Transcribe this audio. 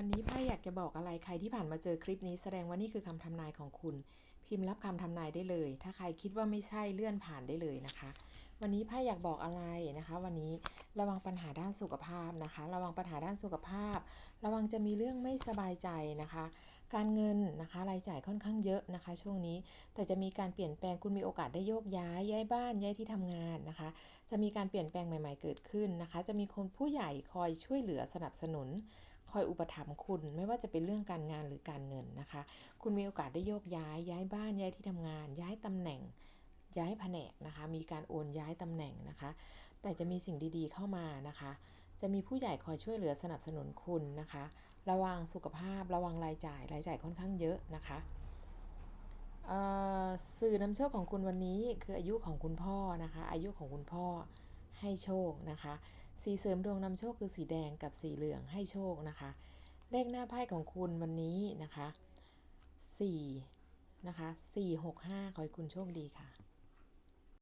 วันนี้ไพ่อยากจะบอกอะไรใครที่ผ่านมาเจอคลิปนี้แสดงว่านี่คือคำทำนายของคุณ พิมพ์รับคำทำนายได้เลย ถ้าใครคิดว่าไม่ใช่เลื่อนผ่านได้เลยนะคะ วันนี้ไพ่อยากบอกอะไรนะคะ วันนี้ระวังปัญหาด้านสุขภาพนะคะ ระวังปัญหาด้านสุขภาพ ระวังจะมีเรื่องไม่สบายใจนะคะ การเงินนะคะรายจ่ายค่อนข้างเยอะนะคะ ช่วงนี้แต่จะมีการเปลี่ยนแปลงคุณมีโอกาสได้โยกย้ายย้ายบ้านย้ายที่ทำงานนะคะ จะมีการเปลี่ยนแปลงใหม่ ๆ เกิดขึ้นนะคะ จะมีคนผู้ใหญ่คอยช่วยเหลือสนับสนุน คอยอุปถัมภ์คุณไม่ว่าจะเป็นเรื่องการงานหรือการเงินนะคะ คุณมีโอกาสได้โยกย้าย ย้ายบ้านย้ายที่ทำงาน ย้ายตำแหน่ง ย้ายแผนกนะคะ มีการโอนย้ายตำแหน่งนะคะ แต่จะมีสิ่งดีๆเข้ามานะคะ จะมีผู้ใหญ่คอยช่วยเหลือสนับสนุนคุณนะคะ ระวังสุขภาพ ระวังรายจ่ายรายจ่ายค่อนข้างเยอะนะคะสื่อนำโชคของคุณวันนี้คืออายุของคุณพ่อนะคะ อายุของคุณพ่อให้โชคนะคะ สีเสริมดวงนำโชคคือสีแดงกับสีเหลืองให้โชคนะคะ เลขหน้าไพ่ของคุณวันนี้นะคะ4นะคะ465 ขอให้คุณโชคดีค่ะ